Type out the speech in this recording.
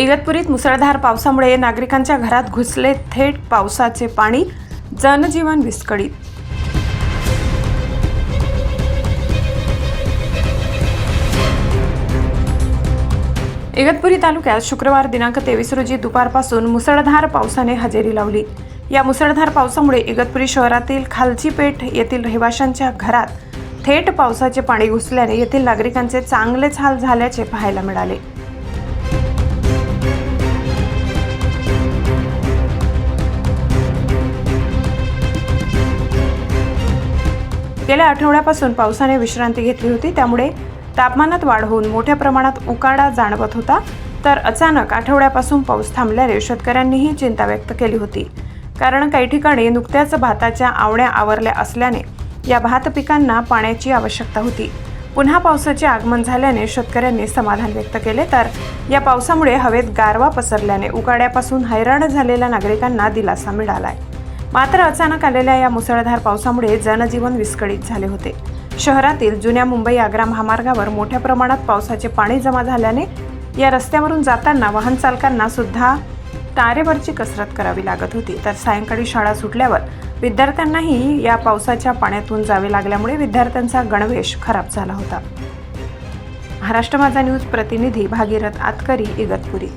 इगतपुरीत मुसळधार पावसामुळे नागरिकांच्या घरात घुसले थेट पावसाचे पाणी जनजीवन विस्कळीत इगतपुरी तालुक्यात शुक्रवार दिनांक तेवीस रोजी दुपारपासून मुसळधार पावसाने हजेरी लावली. या मुसळधार पावसामुळे इगतपुरी शहरातील खालची पेठ येथील रहिवाशांच्या घरात थेट पावसाचे पाणी घुसल्याने येथील नागरिकांचे चांगलेच हाल झाल्याचे पाहायला मिळाले. गेल्या आठवड्यापासून पावसाने विश्रांती घेतली होती त्यामुळे तापमानात वाढ होऊन मोठ्या प्रमाणात उकाडा जाणवत होता तर अचानक आठवड्यापासून पाऊस थांबल्याने शेतकऱ्यांनीही चिंता व्यक्त केली होती. कारण काही ठिकाणी नुकत्याच भाताच्या आवण्या आवरल्या असल्याने या भात पिकांना पाण्याची आवश्यकता होती. पुन्हा पावसाचे आगमन झाल्याने शेतकऱ्यांनी समाधान व्यक्त केले तर या पावसामुळे हवेत गारवा पसरल्याने उकाड्यापासून हैराण झालेल्या नागरिकांना दिलासा मिळालाय. मात्र अचानक आलेल्या या मुसळधार पावसामुळे जनजीवन विस्कळीत झाले होते. शहरातील जुन्या मुंबई आग्रा महामार्गावर मोठ्या प्रमाणात पावसाचे पाणी जमा झाल्याने या रस्त्यावरून जाताना वाहन चालकांना सुद्धा तारेवरची कसरत करावी लागत होती. तर सायंकाळी शाळा सुटल्यावर विद्यार्थ्यांनाही या पावसाच्या पाण्यातून जावे लागल्यामुळे विद्यार्थ्यांचा गणवेश खराब झाला होता. महाराष्ट्र माझा न्यूज प्रतिनिधी भागीरथ आतकरी इगतपुरी.